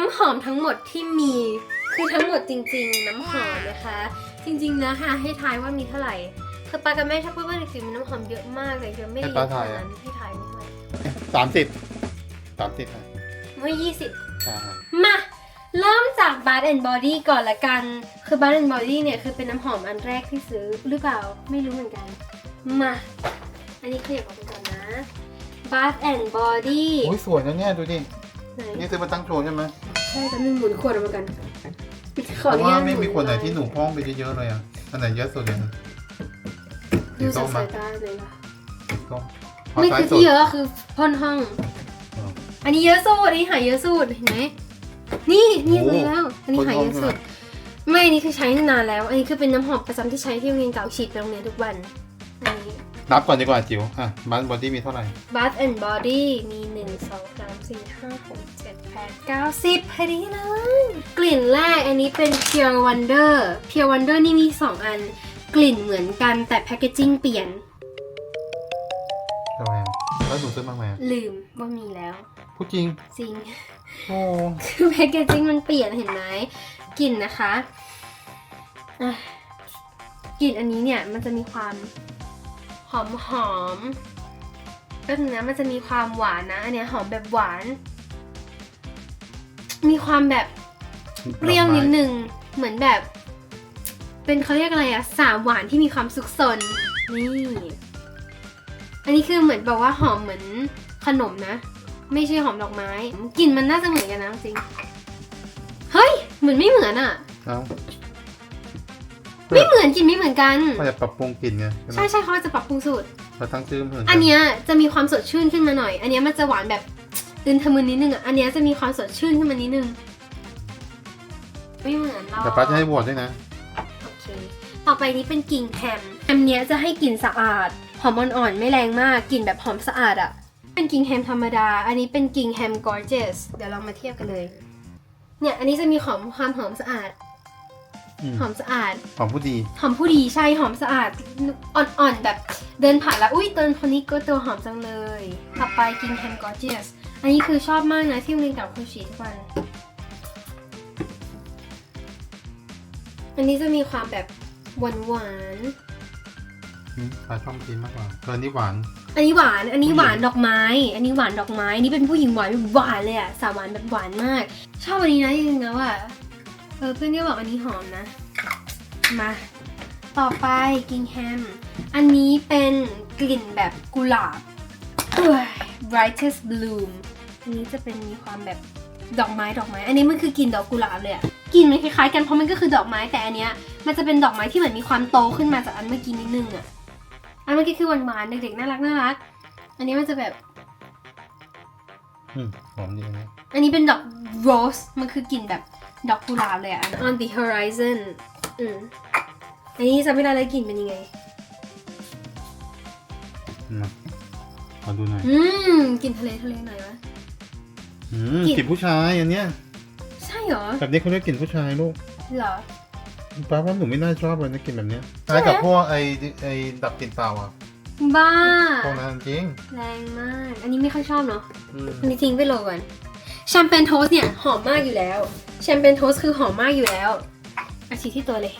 น้ำหอมทั้งหมดที่มีคือทั้งหมดจริง ๆ น้ำหอมนะคะ จริง ๆ นะค่ะให้ทายว่ามีเท่าไหร่คือปากับแม่ชอบพูดว่าจริงๆมีน้ำหอมเยอะมากแต่จะไม่ให้เยปาอะขทายนาดอะนั้นให้ทายไม่เท่าไหร่สามสิบสามสิบค่ะเมื่อยี่สิบใช่มาเริ่มจาก Bath and Body ก่อนละกัน คือ Bath and Body เนี่ยคือเป็นน้ำหอมอันแรกที่ซื้อหรือเปล่าไม่รู้เหมือนกัน มา อันนี้ขยับออกไปก่อนนะ Bath and Body โอ้ยสวยนะเนี่ยดูดิไหนนี่ซื้อมาตั้งโชว์ใช่ไหม ใช่ตอนนึงหมุนขวดออกมากันขเพออราะนุว่าญาตไม่มีคนไหนมุที่หนูพ้องไปเยอะๆเลยอะ อันไหนเยอะสุดเลยนะดูสีจาส้กมสามายตาเลยว่ะสีส้มเอาไม่ซ้าคืยอสุดที่เยอะคือพ่นห้องอ๋ออันนี้เยอะสุดอันนี้หายเยอะสุดเห็นไหมนี่นี่โอ้เลยแล้ว อันนี้หายเยอะสุดไม่อันนี้คือใช้นานแล้ว อันนี้คือเป็นน้ำหอมประจำที่ใช้ที่โรงเรียนเก่าฉีดไปโรงเรียนทุกวันอันนี้ นับก่อนดีกว่าจิ๋วอะบันบอดี้มีเท่าไหร่ Bath and Body มี 1 2 3 4 5 6 7 8 9 10พอดีเลย กลิ่นแรกอันนี้เป็น Pure Wonder Pure Wonder นี่มี2อัน กลิ่นเหมือนกันแต่แพคเกจิ้งเปลี่ยน ทำไมอะแล้วหนูซื้อมาไหมอะลืมว่ามีแล้ว พูดจริง จริง โอ้คือแพคเกจิ้งมันเปลี่ยนเห็นไหมกลิ่นนะคะอะกลิ่นอันนี้เนี่ยมันจะมีความหอมหอมๆ ก็ถึงนะมันจะมีความหวานนะ อันเนี้ยหอมแบบหวาน มีความแบบเปรี้ยวนิดนึง เหมือนแบบ เป็นเขาเรียกอะไรอะสามหวานที่มีความสุกสน นี่ อันนี้คือเหมือนแบบว่าหอมเหมือนขนมนะ ไม่ใช่หอมดอกไม้กลิ่นมันน่าจะเหมือนกันนะจริง เฮ้ย เหมือนไม่เหมือนอะเอ้าไม่เหมือนกลิ่นไม่เหมือนกัน เขาจะปรับปรุงกลิ่นไงใช่ไหมใช่ใช่เขาจะปรับปรุงสูตร เราตั้งชื่อเหมือนกัอันเนี้ยจะมีความสดชื่นขึ้นมาหน่อย อันเนี้ยมันจะหวานแบบตื่นทะมึนนิดนึงอะอันเนี้ยจะมีความสดชื่นขึ้นมานิดนึง ไม่เหมือนหรอกแต่ป้าจะให้โหวตด้วยนะ โอเค ต่อไปนี้เป็นกลิ่นแฮมแฮมเนี้ยจะให้กลิ่นสะอาด หอมอ่อนๆ ไม่แรงมาก กลิ่นแบบหอมสะอาดอะเป็นกลิ่นแฮมธรรมดา อันนี้เป็นกลิ่นแฮม gorgeous เดี๋ยวเรามาเทียบกันเลย เนี่ย อันนี้จะมีหอมความหอมสะอาดอืม หอมสะอาดของผู้ดี หอมผู้ดีใช่หอมสะอาดอ่อนๆแบบเดินผ่านแล้วอุ้ยเตินคนนี้ก็ตัวหอมจังเลยต่อไปกินแฮมกอร์เจียสอันนี้คือชอบมากนะที่โรงเรียนเกับคุณฉีดทุกวัน อันนี้จะมีความแบบหวานหวานอืมป้าชอบกินมากกว่าเกินนี่หวานๆอันนี้หวาน อันนี้หวานดอกไม้ อันนี้หวานดอกไม้อันนี้เป็นผู้หญิงหวานหวานเลยอะสาวหวานแบบหวานมาก ชอบอันนี้นะจริงๆแล้วอะ เออเพื่อนก็บอกอันนี้หอมนะ มา ต่อไปกินแฮม อันนี้เป็นกลิ่นแบบกุหลาบเอ้ย brightest bloom อันนี้จะเป็นมีความแบบดอกไม้ดอกไม้ อันนี้มันคือกลิ่นดอกกุหลาบเลยอะกลิ่นมันคล้ายๆกันเพราะมันก็คือดอกไม้แต่อันเนี้ยมันจะเป็นดอกไม้ที่เหมือนมีความโตขึ้นมาจากอันเมื่อกี้นิดนึงอะอันเมื่อกี้คือหวานๆเด็กๆน่ารักน่ารัก อันนี้มันจะแบบอืมหอมดีนะอันนี้เป็นดอกโรสมันคือกลิ่นแบบ ดอกกุหลาบเลยอะ on the horizon อืมอันนี้จำไม่ได้เลยกลิ่นเป็นยังไง มาขอดูหน่อยอืมกลิ่นทะเลทะเลหน่อยวะ อืมกลิ่น กลิ่นผู้ชายอันเนี้ย ใช่เหรอแบบนี้เขาเรียกกลิ่นผู้ชายลูกเหรอ ป้าว่าหนูไม่น่าชอบเลยนะกลิ่นแบบเนี้ยใช่คไหมล้ายกับพวกไอ้ไอ้ดับกลิ่นเต่าอะบ้า พวกนั้นจริงแรงมาก อันนี้ไม่ค่อยชอบเนาะ อืมอันนี้ทิ้งไปเลยก่อนแชมเปญโทสเนี่ย หอมมากอยู่แล้ว แชมเปญโทสคือหอมมากอยู่แล้วอาชีที่ตัวเลย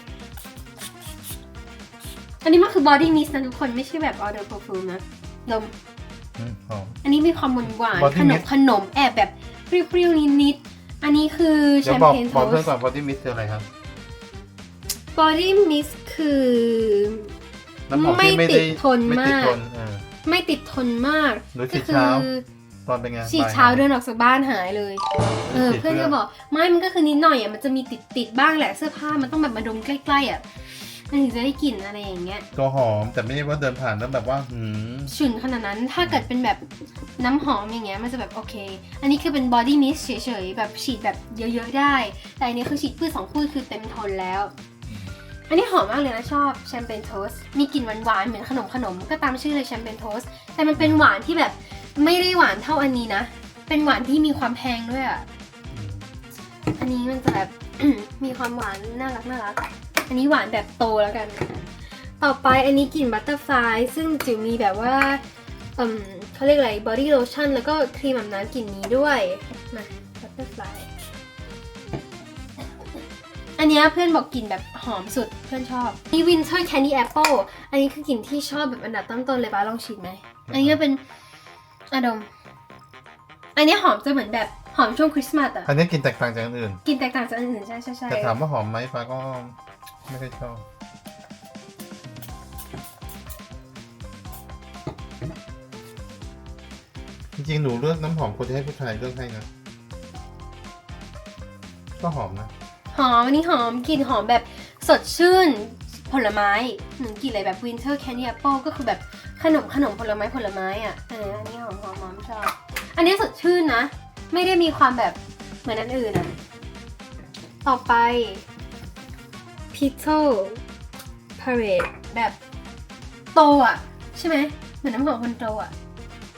อันนี้มันคือบอดี้มิสนะทุกคนไม่ใช่แบบ order perfume นะดม อืมหอม อันนี้มีความหวานหวาน Body ขนม mist ขนมแอบแบบเปรี้ยวๆนิดๆอันนี้คือแชเดี๋ยวมบอกเปญโทบอกเพื่อนสก่อนบอดี้มิสคืออะไรครับ บอดี้มิสคือ น้ำหอมไม่ที่ไม่ติได้ดทนไม่ติดมาก ทนเออไม่ติดทนมาก หรือฉีก็ดคืเช้า ตอนเป็นไงฉีดบ่ยเช้าเดินออกจากบ้านหายเลย เออฉีดเพื่อนก็บอก ไม่มันก็คือนิดหน่อยอะมันจะมีติดติดๆบ้างแหละเสื้อผ้ามันต้องแบบมาดมใกล้ๆอะมันถึงจะได้กลิ่นอะไรอย่างเงี้ยตัวหอมแต่ไม่ได้ว่าเดินผ่านแล้วแบบว่าหืมฉุนขนาดนั้นถ้าเกิดเป็นแบบน้ำหอมอย่างเงี้ยมันจะแบบโอเค อันนี้คือเป็นบอดี้มิสเฉยๆแบบฉีดแบบเยอะๆได้ แต่อันนี้คือฉีดพืชสองพืชคือเต็มทนแล้ว อันนี้หอมมากเลยนะชอบแชมเปญโทสมีกลิ่นหวานๆเหมือนขนมขนมก็ตามชื่อเลยแชมเปญโทสแต่มันเป็นหวานที่แบบ ไม่ได้หวานเท่าอันนี้นะ เป็นหวานที่มีความแพงด้วยอะ อันนี้มันจะแบบ มีความหวานน่ารักน่ารัก อันนี้หวานแบบโตแล้วกัน ต่อไปอันนี้กลิ่นบัตเตอร์ฟลายซึ่งจิ๋วมีแบบว่าเอืมเขาเรียกอะไรบอดี้โลชั่นแล้วก็ครีมอาบน้ำกลิ่นนี้ด้วย มาบัตเตอร์ฟลายอันเนี้ยเพื่อนบอกกลิ่นแบบหอมสุดเพื่อนชอบนี่ Winter Candy Apple อันนี้คือกลิ่นที่ชอบแบบอันดับต้นๆเลยป้าลองชิมไหม อันนี้ก็เป็น อะดม อันนี้หอมจะเหมือนแบบหอมช่วงคริสต์มาสอะอันนี้กินแตกต่างจากอันอื่น กลินแตกต่างจากอันอื่นใช่ใช่ใช่แต่ถามว่าหอมไหมฟ้าก็ไม่ค่อยชอบจริงๆหนูเลือกน้ำหอมคนที่ให้ผู้ชายเลือกให้นะก็หอมนะหอมอันนี้หอมกลิ่นหอมแบบสดชื่นผลไม้หนึ่งกลิ่นอะไรแบบ Winter Candy Apple ก็คือแบบขนมขนมผลไม้ผลไม้อะเอออันนี้ห อมหอมหอมชอบ อันนี้สดชื่นนะ ไม่ได้มีความแบบเหมือนอันอื่นอะต่อไป p i t o Parade แบบโตอะ ใช่ไหม เหมือนน้ำหอมคนโตอะ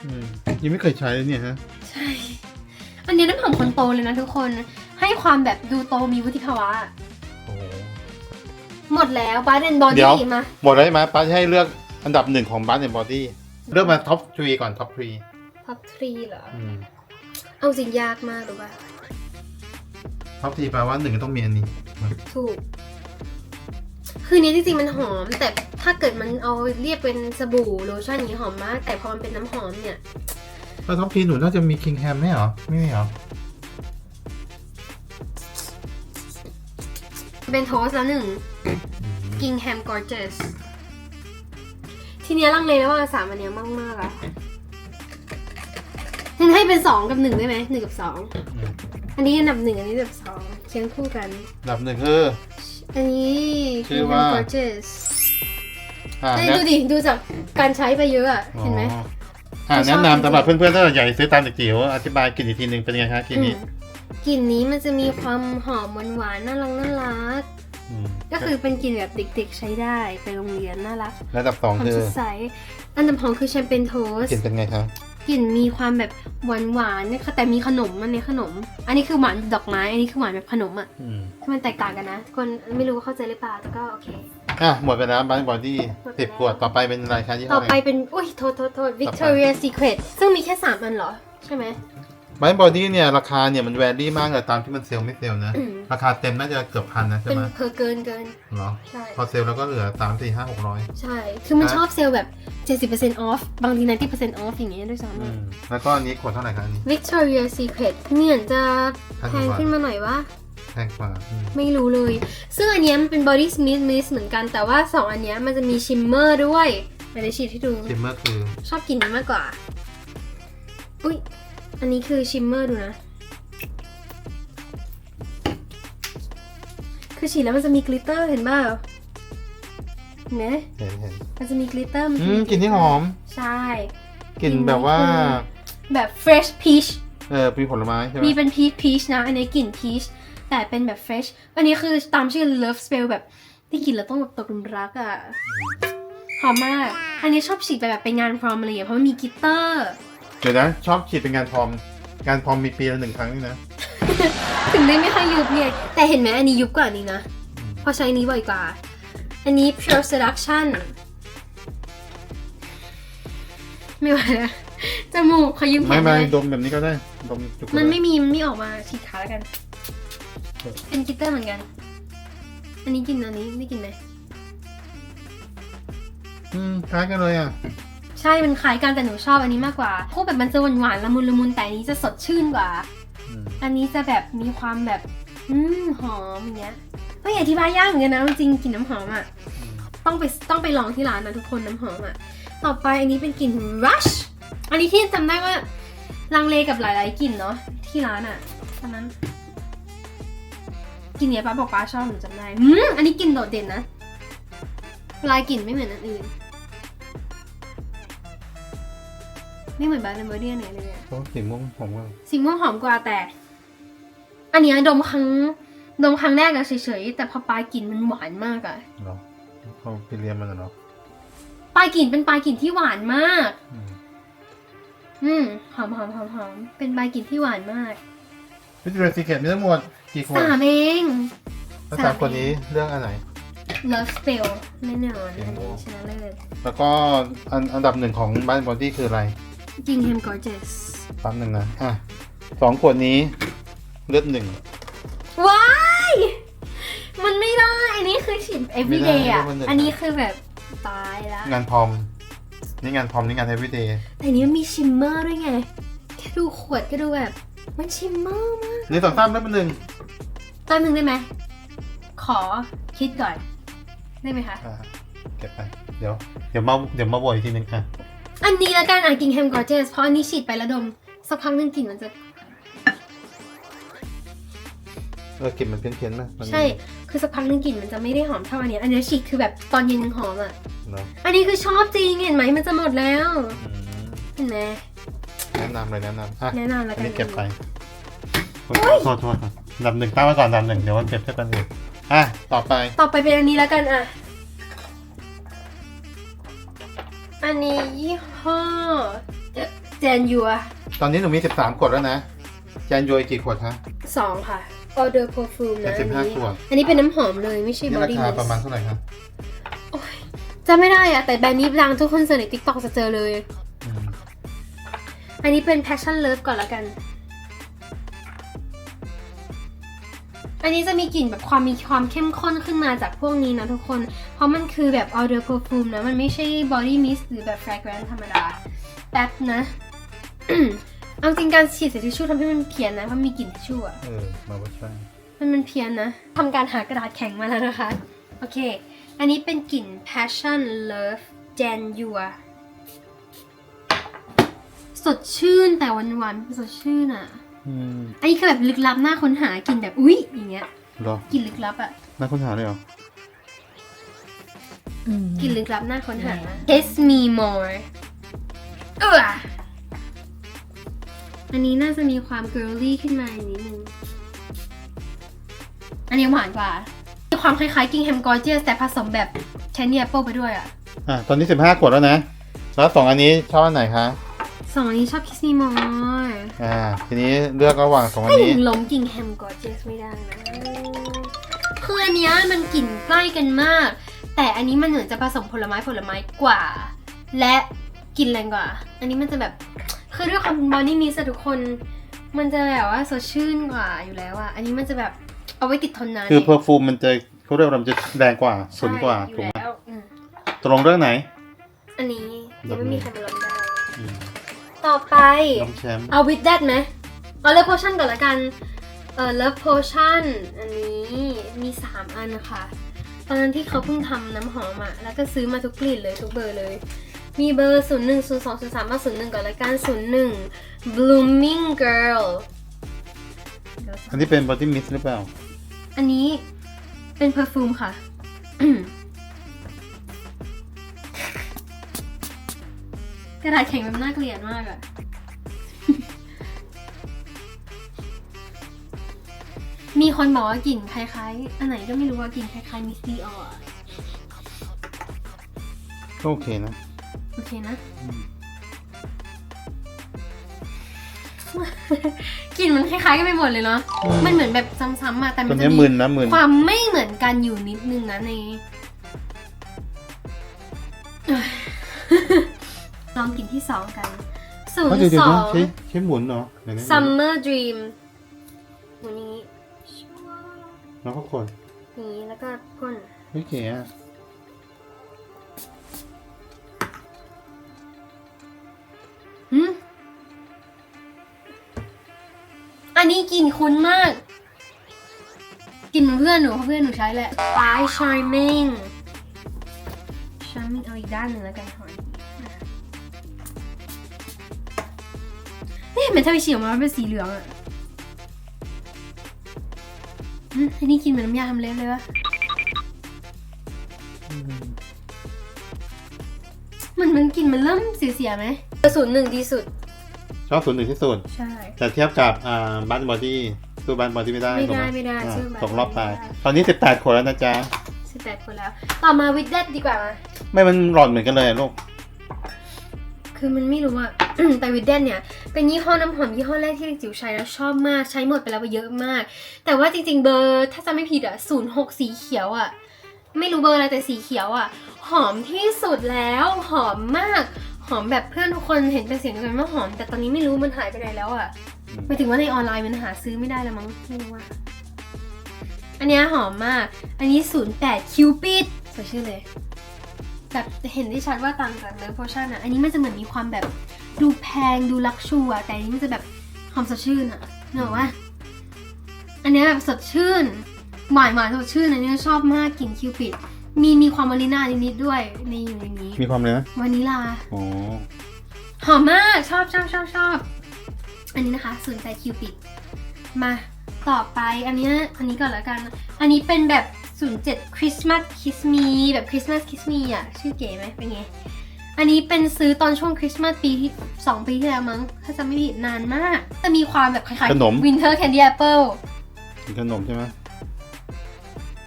อืมยังไม่เคยใช้เลยเนี่ยฮะ ใช่ อันนี้น้ำหอมคนโตเลยนะทุกคน ให้ความแบบดูโตมีวุฒิภาวะ โอ้โหหมดแล้วบาร์เดนบอเดี๋ยว ดี้มาหมดแล้วใช่ไหมป้าจะให้เลือกอันดับหนึ่งของบ้านในบอดี้เลือกมาท็อปทรีก่อนท็อปทรี ท็อปทรีเหรอ อืมเอาจริงยากมากรู้ป่ะ ท็อปทรีแปลว่าหนึ่งต้องมีอันนี้ถูก คือเนี้ยจริงๆมันหอม แต่ถ้าเกิดมันเอาเรียกเป็นสบู่โลชั่นอย่างนี้หอมมาก แต่พอมันเป็นน้ำหอมเนี่ยถ้าท็อปทรีหนูน่าจะมีคิงแฮมไหมเหรอ ไม่มีเหรอ เป็นโทสต์แล้วหนึ่ง กิงแฮมกอร์เจส ทีเนี้ยลังเลระหว่างสามอันเนี้ยมากมากๆอะงั้น ให้เป็นสองกับหนึ่งได้ไหมหนึ่งกับสองอืมอันนี้อันดับหนึ่งอันนี้อันดับสองเคียงคู่กันอันดับหนึ่งคือ อันนี้ชื่อว่ากอร์เจสอ่าเอ้ยแนะดูดิดูจากการใช้ไปเยอะอะเห็นไหมอ๋ออ่าชอบแนะจริงๆนำสำหรับเพื่อนๆถ้าอยากจะซื้อตามเด็กจิ๋วอธิบายกลิ่นอีกทีหนึ่งเป็นไงคะกลิ่นนี้อืมกลิ่นนี้มันจะมีความหอมหวานหวานๆน่ารักน่ารักมก็คือเป็นกลิ่นแบบเด็กๆใช้ได้ไปโรงเรียนน่ารักและอันดับสองความคือสดใสอันดับสองคือแชมเปญโทสกลิ่นเป็นไงคะ กลิ่นมีความแบบหวานหวานๆเนี่ยค่ะแต่มีขนมอันนี้ขนม อันนี้คือหวานดอกไม้ อันนี้คือหวานแบบขนมอะอืมมันแตกต่างกันนะ คนไม่รู้ว่าเข้าใจหรือเปล่าแต่ก็โอเค อะหมดไปแล้วบ้านบอดี้หมดไปสิบแล้วขวดต่อไปเป็นอะไรคะยี่ห้ต่อออะไปไรเป็น อุ้ยโทษโทษโทษ Victoria Secret ซึ่งมีแค่สามอันเหรอ ใช่ไหม บ้านบอดี้เนี่ยราคาเนี่ยมันแวรี่มากเลยตามที่มันเซลล์ไม่เซลล์นะ อืม ราคาเต็มน่าจะเกือบพันนะใช่เป็นไหมเพอเกินเกิน เหรอใช่ พอเซลล์แล้วก็เหลือสามสี่ห้าหกร้อย ใช่ คือมันฮะ ชอบเซลล์แบบ 70% off บางที 90% off อย่างเงี้ยด้วยซ้ำอือะมแล้วก็อันนี้ขวดเท่าไหร่คะอันนี้ Victoria Secret เนี่ยจะพันแพกว่าบาทงขึ้นมาหน่อยวะ แพงกว่าอืมไม่รู้เลย ซึ่งอันเนี้ยมันเป็น body mist mist เหมือนกัน แต่ว่า 2 อันเนี้ยมันจะมี shimmer ด้วยเดี๋ยวฉีดให้ดู ชิมเมอร์คือชอบกลิ่นนี้มากกว่า อุ้ย อันนี้คือ shimmer ดูนะ คือฉีดแล้วมันจะมีกลิตเตอร์เห็นเปล่าเห็นไหมเห็นเห็นมันจะมีกลิตเตอร์มันอืจะมกลิ่นที่หอมใช่ กลิ่นแบบว่า แบบ fresh peach เออมีผลไม้ใช่ไหมมีเป็น peach peach นะ อันนี้กลิ่น peach แต่เป็นแบบ fresh อันนี้คือตามชื่อ love spell แบบที่กลิ่นแล้วต้องแบบตกหลุมรักอะ่ะ หอมมาก อันนี้ชอบฉีดไปแบบไปงานพรอมอะไรอย่างเงี้ยเพราะมันมีกลิตเตอร์ เดี๋ยวนะ ชอบฉีดเป็นงานพรอม งานพรอมมีปีละหนึ่งครั้งนี่นะ ถึงได้ไม่ค่อยยุบเนี่ย แต่เห็นไหมอันนี้ยุบกว่านี้นะอืมเพราะใช้อันนี้บ่อยกว่า อันนี้ pure seduction ไม่ไหวแล้วจมูกขอยืมแขไม่นไม่ได้ดมแบบนี้ก็ได้ ดมจุกมันไม่มีมันไม่ออกมาฉีดขาแล้วกัน เป็นกลิตเตอร์เหมือนกัน อันนี้กินอันนี้ไม่กินไหมอืมคล้ายกันเลยอะ ใช่ มันคล้ายกันแต่หนูชอบอันนี้มากกว่าพวกแบบมันจะหวานหวานๆละมุนละมุนแต่อันนี้จะสดชื่นกว่าอืมอันนี้จะแบบมีความแบบ อืมหอมอย่างเงี้ยเฮ้ยอธิบายยากเหมือนกันนะจริงๆกลิ่นน้ำหอมอะต้องไปต้องไปลองที่ร้านนะทุกคนน้ำหอมอะต่อไปอันนี้เป็นกลิ่น rush อันนี้ที่จำได้ว่าลังเลกับหลาย ๆกลิ่นเนาะที่ร้านอะตอนนั้นกลิ่นเนี้ยป้าบอกป้าชอบหนูจำได้อืมอันนี้กลิ่นโดดเด่นนะลายกลิ่นไม่เหมือนอันอื่น ไม่เหมือนบาร์เนเบอร์เดียไหนเลยอะโอ้สีม่วงผมว่าสีม่วงหอมกว่าแต่ อันเนี้ยดมครั้งดมครั้งแรกอะเฉยๆแต่พอปลายกลิ่นมันหวานมากอะเหรอเขาไปเรียนมันเหรอปลายกลิ่นเป็นปลายกลิ่นที่หวานมาก อืมอืมหอมหอมหอมหอมเป็นปลายกลิ่นที่หวานมากวิจิตรซีเกตมีทั้งหมดกี่ขวดสามเอง แล้วสามคนนี้เรื่องอันไหน Love Spell แน่นอนสีอันม่วนี้งชนะเลิศ แล้วก็อันอันดับหนึ่งของบ้านบอดี้คืออะไร Gingham Gorgeous แป๊บหนึ่งนะอะสองขวดนี้เลือดหนึ่งว้าย มันไม่ได้ อันนี้คือฉีด everyday อะไม่ได้ อันนี้คือแบบตายละงานพรอม นี่งานพรอมนี่งาน everyday แต่อันนี้มันมีชิมเมอร์ด้วยไง แค่ดูขวดก็ดูแบบ มันชิมเมอร์มากนี่สองสามเริ่มเป็นหนึ่งแป๊บนึงได้ไหม ขอคิดก่อน ได้ไหมคะ อ่าเก็บไป เดี๋ยว เดี๋ยวมา เดี๋ยวมาโหวตอีกทีนึงอะ อันนี้ละกันอะกินแฮมกอร์เจสเพราะอันนี้ฉีดไปแล้วดม สักพักหนึงกลิ่นมันจะ เออกลิ่นมันเพี้ยนเพี้ยนๆนะมันใช่ คือสักพักหนึงกลิ่นมันจะไม่ได้หอมเท่าอันเนี้ยอันเนี้ยฉีดคือแบบตอนเย็นยังหอมอะ เนอะอันนี้คือชอบจริงเห็นไหมมันจะหมดแล้วอืมเห็นไหมแนะนำเลยแนะนำอะแนะนำละอักันนนี้เก็บไปโทษโทษโทษอันดับหนึ่งตั้งไว้ก่อนอันดับหนึ่งเดี๋ยวมันเก็บเทียบกันเองอะต่อไปต่อไปเป็นอันนี้แล้วกันอะ อันนี้ยี่ห้อเจนยัวตอนนี้หนูมี 13 ขวดแล้วนะ แจนโยยกี่ขวดฮะ สองค่ะ Order Perfume นะแต่อัน15นี้ขวด อันนี้เป็นน้ำหอมเลยไม่ใช่นี่ Body ราคา Mist ประมาณเท่าไหร่ครับจะไม่ได้อะแต่แบรนด์นี้ดังทุกคนเสิร์ชใน TikTok จะเจอเลย อืมอันนี้เป็น Passion Love ก่อนละกัน อันนี้จะมีกลิ่นแบบความมีความเข้มข้นขึ้นมาจากพวกนี้นะทุกคน เพราะมันคือแบบ Order Perfume นะ มันไม่ใช่ Body Mist หรือแบบ Fragrance ธรรมดา แป๊บนะ เอาจริงการฉีดใส่ทิชชู่ทำให้มันเพี้ยนนะ เพราะมีกลิ่นทิชชู่อะเออ มาว่าใช่มันมันเพี้ยนนะทำการหากระดาษแข็งมาแล้วนะคะ โอเค อันนี้เป็นกลิ่น Passion Love Jan y u a สดชื่นแต่หวานๆสดชื่นอะ อืมอันนี้คือแบบลึกลับน่าค้นหากลิ่นแบบอุ๊ยอย่างเงี้ยเหรอกลิ่นลึกลับอะน่าค้นหาเลยเหรอกลิ่นลึกลับน่าค้นหา Taste me more เอออันนี้น่าจะมีความ girly ขึ้นมาอีกนิดนึง อันนี้หวานกว่า มีความคล้ายๆ Gingham Gorgeous แต่ผสมแบบใช้เนียโป้ไปด้วยอะ อะ ตอนนี้ 15ขวดแล้วนะ แล้วสองอันนี้ชอบอันไหนคะ สองอันนี้ชอบ Kiss Me More อ่า ทีนี้เลือกระหว่างสองอันถ้านี้ถึงล้ม Gingham Gorgeous ไม่ได้นะคืออันเนี้ยมันกลิ่นใกล้กันมาก แต่อันนี้มันเหมือนจะผสมผลไม้ผลไม้กว่า และกลิ่นแรงกว่า อันนี้มันจะแบบ คือด้วยความเป็นบอดี้มิสทุกคน มันจะแบบว่าสดชื่นกว่าอยู่แล้วอะอันนี้มันจะแบบเอาไว้ติดทนนานคือเพอร์ฟูมมันจะเขาเรียกว่ามันจะแรงกว่าสุนกว่าใช่อถูกยู่ไหมแล้วอืมตกลงเรื่องไหน อันนี้ยังไม่มีใครมาลองได้ อืม ต่อไป น้องแชมป์เอาวิด that ไหมเอาเลิฟโพชั่นก่อนละกัน เออเลิฟโพชั่นอันนี้มี 3 อันนะคะ ตอนนั้นที่เขาเพิ่งทำน้ำหอมอะแล้วก็ซื้อมาทุกกลิ่นเลยทุกเบอร์เลย มีเบอร์ 0 1 0 2 0 3มา01 ก่อนละกัน 01 blooming girl อันนี้เป็นบอดี้มิสหรือเปล่า อันนี้เป็นเพอร์ฟูมค่ะ กระดาษแข็งแบบน่าเกลียดมากอะมีคนบอกว่ากลิ่นคล้ายๆ อันไหนก็ไม่รู้ว่ากลิ่นคล้ายๆมิสตี้ออก็โอเคนะ โอเคนะอืมกลิ่นมันคล้ายๆกันไปหมดเลยเนาะ มันเหมือนแบบซ้ำๆมาแต่ตัมัวนจะนี้มีมึนนะมึน ความไม่เหมือนกันอยู่นิดนึงนะใน ที่สองกันศูนเขาเดี๋ยวย์เดี๋ยสวอนะงใช้ใช้หมุนเหรอไหนนะ Summer Dream วันนี้แล้วก็คนอย่างนี้แล้วก็พ่นไม่เก๋อะหืมอันนี้กลิ่นคุ้นมากกลิ่นเหมือนเพื่อนหนูเพราะเพื่อนหนูใช้แหละ Eye Charming Charming เอาอีกด้านหนึ่งแล้วกันหอย นี่เหมือนถ้าไปฉีดออกมามันเป็นสีเหลืองอะอืมอันนี้กินเหมือนน้ำยาทำเล็บเลยวะอืมมันมันกลิ่นมันเริ่มเสียๆไหมกระสุนหนึ่งดีสุด ชอบศูนย์หนึ่งที่สุด ใช่ แต่เทียบกับอ่าบันบอดี้สู้บันบอดี้ไม่ได้ไม่ได้ถูกหไม่ได้อ่าสู้ Bad ตกรอบ Body ตายไม่ได้ตอนนี้สิบแปดขวดแล้วนะจ๊ะสิบแปดคนแล้ว ต่อมาวิดเดดดีกว่ามาไม่มันหลอดเหมือนกันเลยอะลูก คือมันไม่รู้อะแต่วิดเดนเนี่ย เป็นยี่ห้อน้ำหอมยี่ห้อแรกที่เด็กจิ๋วใช้แล้วชอบมาก ใช้หมดไปแล้วไปเยอะมาก แต่ว่าจริงๆเบอร์ถ้าจำไม่ผิดอะศูนย์หกสีเขียวอะไม่รู้เบอร์อะไรแต่สีเขียวอะหอมที่สุดแล้วหอมมาก หอมแบบเพื่อนทุกคนเห็นเป็นเสียงเดียวกันว่าหอม แต่ตอนนี้ไม่รู้มันหายไปไหนแล้วอะอืมหมายถึงว่าในออนไลน์มันหาซื้อไม่ได้แล้วมั้งไม่รู้ว่าอัอันเนี้ยหอมมาก อันนี้ 08 คิวปิดสวยชื่อเลย แบบเห็นได้ชัดว่าต่างจากเนื้อโพชั่นอะอันนี้มันจะเหมือนมีความแบบดูแพงดูลักชูอะแต่อันนี้มันจะแบบหอมสดชื่นอะเนกอะว่าอันเนี้ยแบบสดชื่นหวานหวานสดชื่นอันนี้ชอบมากกลิ่นคิวปิด มีมีความวานิลลานิดๆด้วยในอยู่ในนี้ มีความเลยนะวานิลลาโอ้หอมมากชอบชอบชอบชอบอันนี้นะคะสนใจคิวปิดมาต่อไปอันเนี้ยอันนี้ก่อนละกัน อันนี้เป็นแบบ 07 Christmas Kiss Me แบบ Christmas Kiss Me อะ ชื่อเก๋ไหมเป็นไง อันนี้เป็นซื้อตอนช่วงคริสต์มาสปีที่สองปีที่แล้วมั้ง ถ้าจำไม่ผิดนานมาก แต่มีความแบบคล้ายขนม ๆ Winter Candy Apple มีขนมใช่ไหม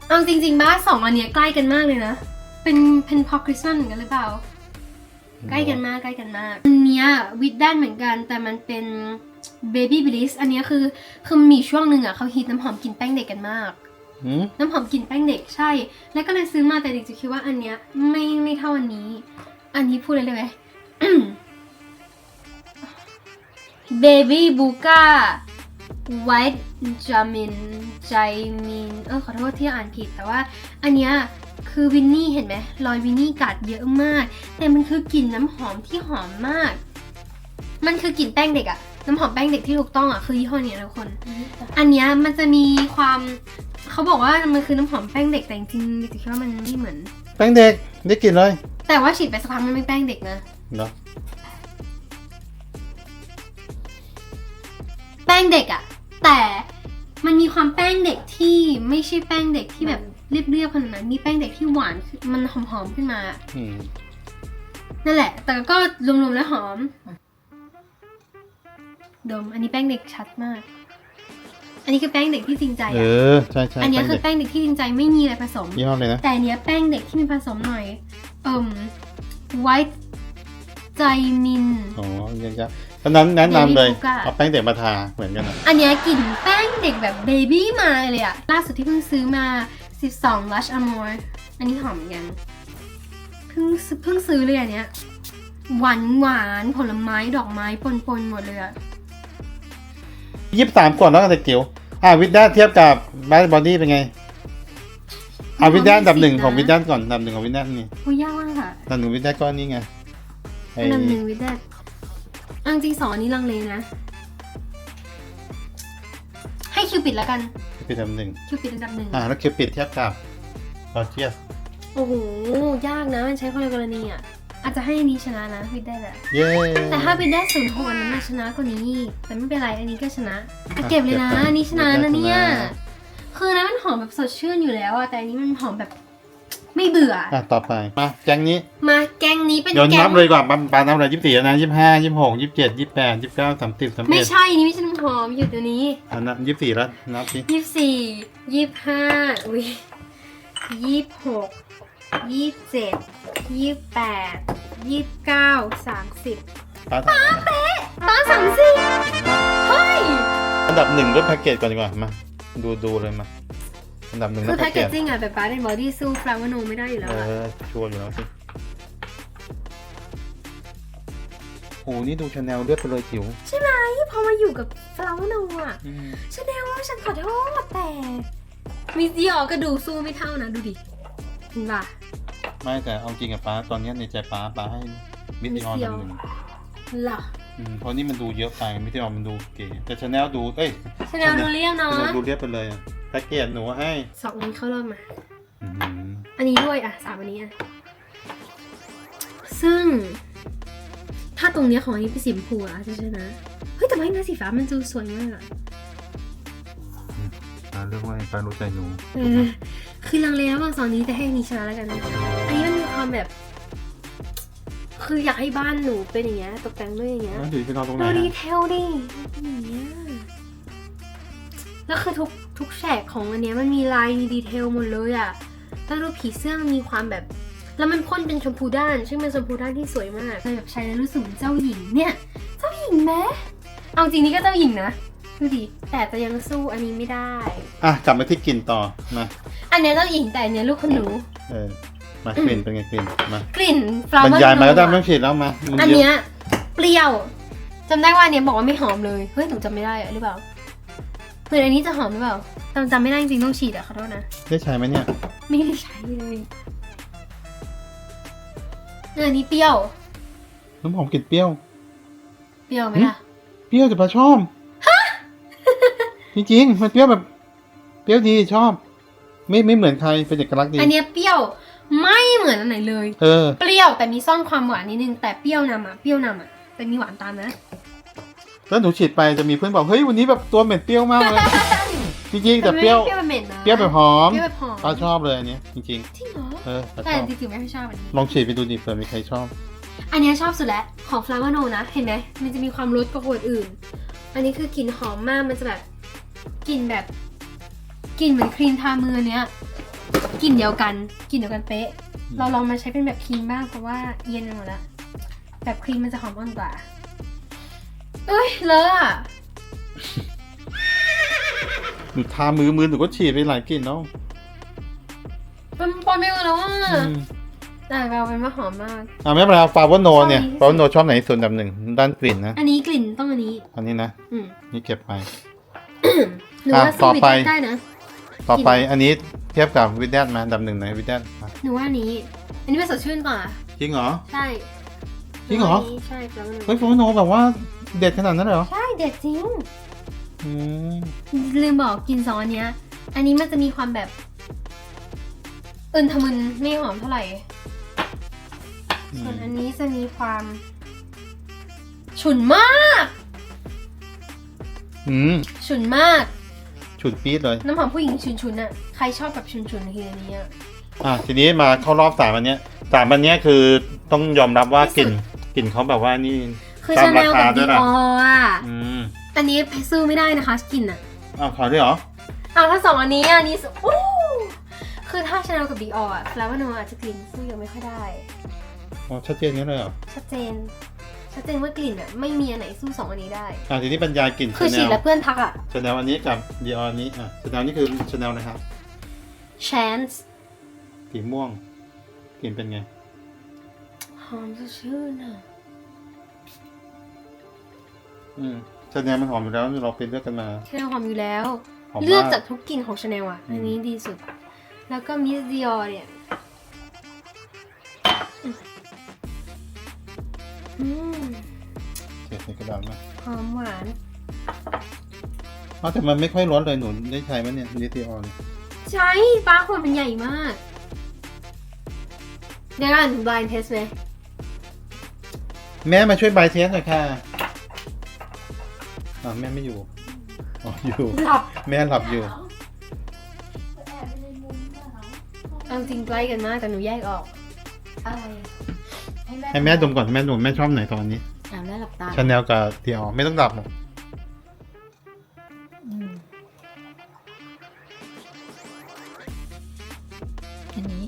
เอาจริงๆบ้านสองอันเนี้ยใกล้กันมากเลยนะ เป็นเป็นพอคริสต์มาสเหมือนกันหรือเปล่า ใกล้กันมากใกล้กันมาก อันเนี้ยวิดด้านเหมือนกัน แต่มันเป็น Baby Bliss อันเนี้ยคือคือมีช่วงหนึ่งอะเขาฮิตน้ำหอมกลิ่นแป้งเด็กกันมาก อืมน้ำหอมกลิ่นแป้งเด็กใช่ แล้วก็เลยซื้อมาแต่เด็กจะคิดว่าอันเนี้ยไม่ไม่เท่าอันนี้ อันนี้พูดเลยได้ไหม Baby Buka White Jamin Jamin เออขอโทษที่อ่านผิดแต่ว่า อันเนี้ยคือวินนี่เห็นไหมรอยวินนี่กัดเยอะมาก แต่มันคือกลิ่นน้ำหอมที่หอมมาก มันคือกลิ่นแป้งเด็กอะน้ำหอมแป้งเด็กที่ถูกต้องอะคือยี่ห้อเนี้ยทุกคน อันเนี้ยมันจะมีความ เขาบอกว่ามันคือน้ำหอมแป้งเด็กแต่จริงๆดิคิดว่ามันไม่เหมือน แป้งเด็กได้กลินเลยแต่ว่าฉีดไปสักพักมันไม่แป้งเด็กนะเนาะแป้งเด็กอะแต่มันมีความแป้งเด็กที่ไม่ใช่แป้งเด็กที่แบบเรียบๆขนาดนั้นมีแป้งเด็กที่หวานขึ้นมันหอมๆขึ้นมา อืมนั่นแหละ แต่ก็รวมๆแล้วหอม ดม อันนี้แป้งเด็กชัดมาก อันนี้คือแป้งเด็กที่จริงใจเออะอใช่ใช่อันเนี้ยแป้งคืเด็อกแป้งเด็กที่จริงใจไม่มีอะไรผสม ยี่ห้อเลยนะแต่อันเนี้ยแป้งเด็กที่มีผสมหน่อย เอ่ม white ใจมิน อ๋อยังจะตอนนั้นแนะนำเลย Baby Buka เอาแป้งเด็กมาทาเหมือนกันนะอันเนี้ยกลิ่นแป้งเด็กแบบเบบี้มาเลยอะล่าสุดที่เพิ่งซื้อมา 12 Lush Amore อันนี้หอมเหมือนกันเพิ่งซื้อเพิ่งซื้อเลยอันเนี้ยหวานหวานผลไม้ดอกไม้ปนปนๆหมดเลยอะ ยี่สิบสามก่อนแล้วกันแต่จิ๋วอ่าวิดด้าเทียบกับบ้านบอดี้เป็นไงอ่าวิดด้าอันดับหนึ่งของวิดด้าก่อนอันดับหนึ่งของวิดด้านี่อุ้ยยากมากค่ะอันดับหนึ่งวิดด้าก็นี่ไงไอ้อันดับหนึ่งวิดแดดอังจริงสองอันนี้ลังเลนะ ให้คิวปิดแล้วกัน คิวปิดอันดับหนึ่งคิวปิดอันดับหนึ่งอ่าแล้วคิวปิดเทียบกับลอเทียสโอ้โห ยากนะ มันใช้คนละกรณีอะ อาจจะให้อันนี้ชนะนะวิดได้แหละ เย้แต่ถ้าวิดได้ศูนย์หกอันนั้นน่ะชนะกว่านี้ แต่ไม่เป็นไรอันนี้ก็ชนะแต่เก็บเลยนะอันนี้ชนะนะเนี่ย คือนะมันหอมแบบสดชื่นอยู่แล้วอะแต่อันนี้มันหอมแบบไม่เบื่อ อะต่อไป มาแก๊งนี้ มาแกงนี้เป็นเดี๋ยวแกนังบเลยดีกว่าปาปานับเลยยี่สิบสี่นะยี่สิบห้ายี่สิบหกยี่สิบเจ็ดยี่สิบแปดยี่สิบเก้าสามสิบสามไม่เอ็ดใช่อันนี่ไม่ใช่น้ำหอมอยู่ตัวนี้ อันนับยี่สิบสี่แล้วนับสิ ยี่สิบสี่ยี่สิบห้าอุ้ยยี่สิบหก ยี่สิบเจ็ดยี่สิบแปดยี่สิบเก้าสามสิบป้าป้าสามสิบเฮ้ย อันดับหนึ่งด้วยแพ็กเกจก่อนดีกว่ามาดูดูเลยมาอันดับหนึ่งคืด้อวยแพแพ็คกเกเกจจจิ้งอะแบบป้าในบอดี้สู้ฟลาวโนไม่ได้อยู่แล้วเออะอชัวร์อยู่แล้วสิโหนี่ดูชาแนลเลือดไปเลยจิ๋วใช่ไหมพอมาอยู่กับฟลาวโนอะอืมชาแนลว่าฉันขอโทษแต่มิสดิออก็ดูสู้ไม่เท่านะดูดิเห็ นป่ะ ไม่แต่เอาจริงกับป้าตอนเนี้ยในใจป้าป้าให้มิดดิออนอันดับหนึ่งเหรออืมเพราะนี่มันดูเยอะไปมิดดิออนมันดูเก๋แต่ชาแนลดูเอ้ยชาแนลดูเรียบเนาะชาแนลดูเรียบไปเลยอะแพ็กเกจหนูให้สองอันเข้ารอบมา อืมอันนี้ด้วยอะสามอันนี้อะซึ่ง ถ้าตรงเนี้ยของอันนี้เป็นสีชมพูอะจะชนะเฮ้ยแต่ไม่นะสีฟ้ามันดูสวยมากอะป้าเลือกไว้ป้ารู้ใจหนูเออ คือลังเลระหว่างสองนี้แต่ให้อันนี้ชนะแล้วกันอันนี้มันมีความแบบ คืออยากให้บ้านหนูเป็นอย่างเงี้ยตกแต่งด้วยอย่างเงี้ยแล้วดูไปนอนตรงไหนดูอะดีเทลดิเป็นอย่างเงี้ยแล้วคือทุกทุกแฉกของอันเนี้ยมันมีลายมีดีเทลหมดเลยอะแล้วดูผีเสื้อมันมีความแบบ แล้วมันพ่นเป็นชมพูด้าน ซึ่งเป็นชมพูด้านที่สวยมากเลยแบบใช้แล้วรู้สึกเหมือนเจ้าหญิงเนี่ย เจ้าหญิงไหมเอาจริงนี่ก็เจ้าหญิงนะ ดูดิแต่จะยังสู้อันนี้ไม่ได้ อะกลับมาที่กลิ่นต่อมาอันเนี้ยเจ้าหญิงแต่อันเนี้ยลูกคุณหนู เออมากลิ่นเป็นไงกลิ่นมากลิ่นฟลาวบรรเวอร์ยายมาแล้วได้ไม่ต้องฉีดแล้วมามัอันเยเนี้อะยเปรี้ยวจำได้ว่าอันเนี้ยบอกว่าไม่หอมเลยเฮ้ยหนูจำไม่ได้อะหรือเปล่าเหมือนอันนี้จะหอมหรือเปล่าจำจำไม่ได้จริงๆต้องฉีดอะขอโทษนะได้ใช้ไหมเนี่ยไม่ได้ใช้เลยเอออันนี้เปรี้ยวน้ำหอมกลิ่นเปรี้ยว เปรี้ยวไหมล่ะ เปรี้ยวแต่ปลาชอบ จริงๆมันเปรี้ยวแบบ เปรี้ยวดีชอบ ไม่ไม่เหมือนใครเป็นเอกลักษณ์ดี อันเนี้ยเปรี้ยวไม่เหมือนอันไหนเลย เออ เปรี้ยวแต่มีซ่อนความหวานนิดนึงแต่เปรี้ยวนำอะเปรี้ยวนำอะแต่มีหวานตามนะแล้วหนูฉีดไปจะมีเพื่อนบอกเฮ้ยวันนี้แบบตัวเหม็นเปรี้ยวมากเลย จริงๆแต่เปรี้ยว เปรี้ยวแบบเหม็นนะเปรี้ยวแบบหอมเปรี้ยวแบบหอมป้าชอบเลยอันเนี้ยจริงจริงเหรอๆ เออป้าแต่ชอบจริงๆไม่ค่อยชอบอันนี้ ลองฉีดไปดูดิเผื่อมีใครชอบ อันเนี้ยชอบสุดแล้วของ Flower No นะ เห็นไหมมันจะมีความรสกว่าขวดอื่น อันนี้คือกลิ่นหอมมากมันจะแบบ กลิ่นแบบกลิ่นเหมือนครีมทามือเนี้ยกลิ่นเดียวกันกลิ่นเดียวกันเป๊ะอืมเราลองมาใช้เป็นแบบครีมบ้างเพราะว่าเย็นไปหมดแล้วแบบครีมมันจะหอมอ่อนกว่า เอ้ยเลอะอะหนูทามือมือหนูก็ฉีดไปหลายกลิ่นเนาะมันปนไปหมดแล้วอะอืมแต่เราเป็นว่าหอมมากอ่าไม่เป็นไรฟาวโนเนี่ยชอบอันนี้ฟาวโนชอบไหนส่วนดับหนึ่งด้านกลิ่นนะ อันนี้กลิ่นต้องอันนี้ อันนี้นะ อืมนี่เก็บไป หนูว่าอะสู้ต่อวิไปดได้นะต่อไปอันนี้เทียบกับวิดแดนมาอันดับหนึ่งไหนวิดแดนมาหนูว่าอันนี้ อันนี้เป็นสดชื่นกว่าจริงเหรอ ใช่จริงเหรอนูว่านี้ใช่แล้วมันเฮ้ยฟาวโนแบบว่าเด็ดขนาดนั้นเลยเหรอ ใช่เด็ดจริงอืมลืมบอกกินซองอันเนี้ย อันนี้มันจะมีความแบบอึนทะมึนไม่หอมเท่าไหร่อืส่วนมอันนี้จะมีความ ฉุนมาก อืมฉุนมาก ฉุดปี๊ดเลย น้ำหอมผู้หญิงฉุนๆน่ะ ใครชอบแบบฉุนๆคืออันนี้อะอะทีนี้มาเข้ารอบสามอันเนี้ยสามอันเนี้ยคือต้องยอมรับว่ากลิ่นกลิ่นเขาแบบว่านี่ คือตาชามแนลรากับคาด้ดีวยนะ ออะ อืมอันนี้สู้ไม่ได้นะคะกลิ่นอะ อ้าวขอด้วยเหรอ เอาถ้าสองอันนี้อันนี้สุอู้คือถ้าชาแนลกับดีออะแล้วว่าโนอาจจะกลิ่นสู้ยังไม่ค่อยได้ อ๋อชัดเจนนี้เลยเหรอชัดเจน ชัดเจนว่ากลิ่นอะไม่มีอันไหนสู้สองอันนี้ได้ อะทีนี้บรรยายกลิ่นคือชาแนฉีดลแล้วเพื่อนทักอะ ชาแนลอันนี้กับดีออนี้อะชาแนลนี่คือชาแนลนะครับ chance สีม่วงกลิ่นเป็นไง หอมสดชื่นอะ อืมชาแนลมันหอมอยู่แล้วเราไปเลือกกันมา ชาแนลหอมอยู่แล้ว หอมเลือกมากจากทุกกลิ่นของชาแนลอะอืมอันนี้ดีสุด แล้วก็มิสดิออเนี่ย อืมเก็บในกระดาษมาหอมหวานอ๋อแต่มันไม่ค่อยร้อนเลยหนูได้ใช้ไหมเนี่ยดีออเนี่ยใช้ปลาขวดมันใหญ่มาก เดี๋ยวก่อน blind test ไหมแม่มาช่วยบายเทสหน่อยค่ะอ่าแม่ไม่อยู่อ๋ออยู่ หลับแม่หลับอยู่ เอาจริงใกล้กันมากแต่หนูแยกออก อะไร ให้แม่ดมก่อนแม่ดมแม่ชอบไหนตอนนี้อ่าแม่หลับตาชาแนลกับดีออไม่ต้องหลับหรอกอืมอันนี้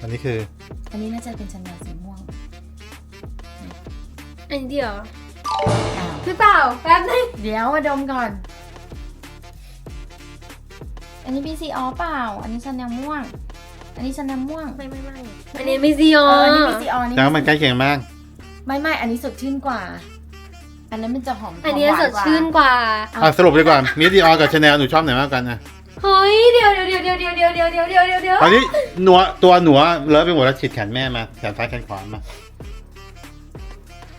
อันนี้คืออันนี้น่าจะเป็นชาแนลสีม่วงอันนี้เดียวอ้าวหรือเปล่าแป๊บนึงเดี๋ยวมาดมก่อน อันนี้ BCO เปล่า อันนี้ชาแนลม่วง อันนี้ชาแนลม่วงไม่ไม่ไม่อันนี้ไม่ซีอเออออันนี้ BCO นี่แล้วมันใกล้เคียงมาก ไม่ไม่อันนี้สดชื่นกว่า อันนั้นมันจะหอมอันนี้หวาสดชื่นกว่า อะสรุปดีกว่ามีดีออกับชาแนลหนูชอบไหนมากกันนะเฮ้ยเดี๋ยวเดี๋ยวเดี๋ยวเดี๋ยวเดี๋ยวเดี๋ยวเดี๋ยวเดี๋ยวเดี๋ยวเดี๋ยวเดี๋ยวตอนนี้หนัวตัวหนัวเลอะไปหมดแล้วฉีดแขนแม่มาแขนซ้ายแขนขวามา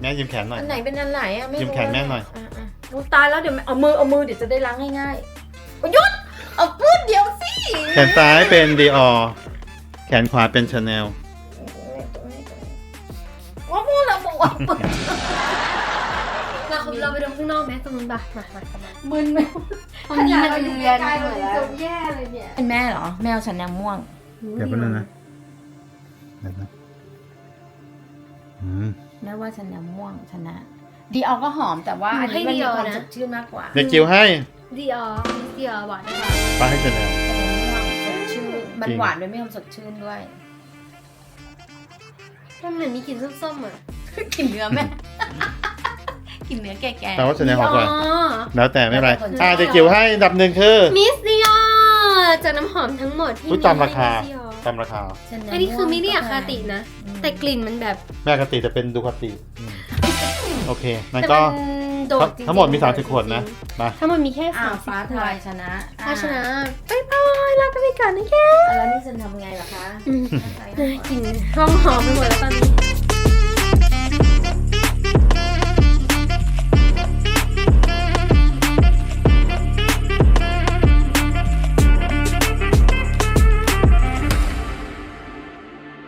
แม่ยิ้มแขนหน่อย อันไหนเป็นอันไหนอะไม่รู้ยิ้มแขนแม่หน่อยะะอุ๊ยตายแล้วเดี๋ยวเอามือเอามือเดี๋ยวจะได้ล้างง่ายๆโอ๊ยหยุดเอาพูดเดี๋ยวสิแขนซ้ายเป็นดีออแข นขวาเป็นชาแนลว่าพูดแล้วบอกว่าเปิดเราเราไปดูข้างนอกไหมตรงนู้นป่ะมามามามึนไหมตรงนี้มันเอือนใกล้หมเราดจะแล้วแย่เลยเนี่ยเป็นแม่เหรอ แมวฉันแนวม่วง เดี๋ยวแป๊บนึงนะเดี๋ยวนะอืมแม่ว่าฉันแนวม่วงชนะ ดีออก็หอมแต่ว่าอันนี้มันมีความสดชื่นมากกว่า เด็กจิ๋วให้ดีออดีออหวานกว่าป้าให้ชาแนลสดชื่น มันจริงหวานด้วยไม่ความสดชื่นด้วย มันเหมือนมีกลิ่นส้มๆอะกลิ่นเนื้อแม่กลิ่นเนื้อแก่ๆแต่ว่าชาแนลหอมกว่าอ๋อแล้วแต่ไม่เป็นไรแล้วแต่คนชอบอ่าเด็กจิ๋วให้อันดับหนึ่งคือมิสดิออจากน้ำหอมทั้งหมดที่รู้จำราคามีให้ Miss Dior จำราคาฉัแวอันนี้คือไม่ได้ม่วงอาคาตินะอืมแต่กลิ่นมันแบบ แม่กติแต่เป็นดูคติอืมโอเคนั่นแต่ก็มันโดดจริงๆทั้งหมดมี30ขวดนะมาทั้งหมดมีแค่อ้าสาวมสิบฟ้าขวทายดชนะถ้าชนะบ๊ายบายลาไปก่อนนะแกอะแล้วนี่ฉันทำไงล่ะคะ อืมกลิ่นห้องหอมไปหมดแล้วตอนนี้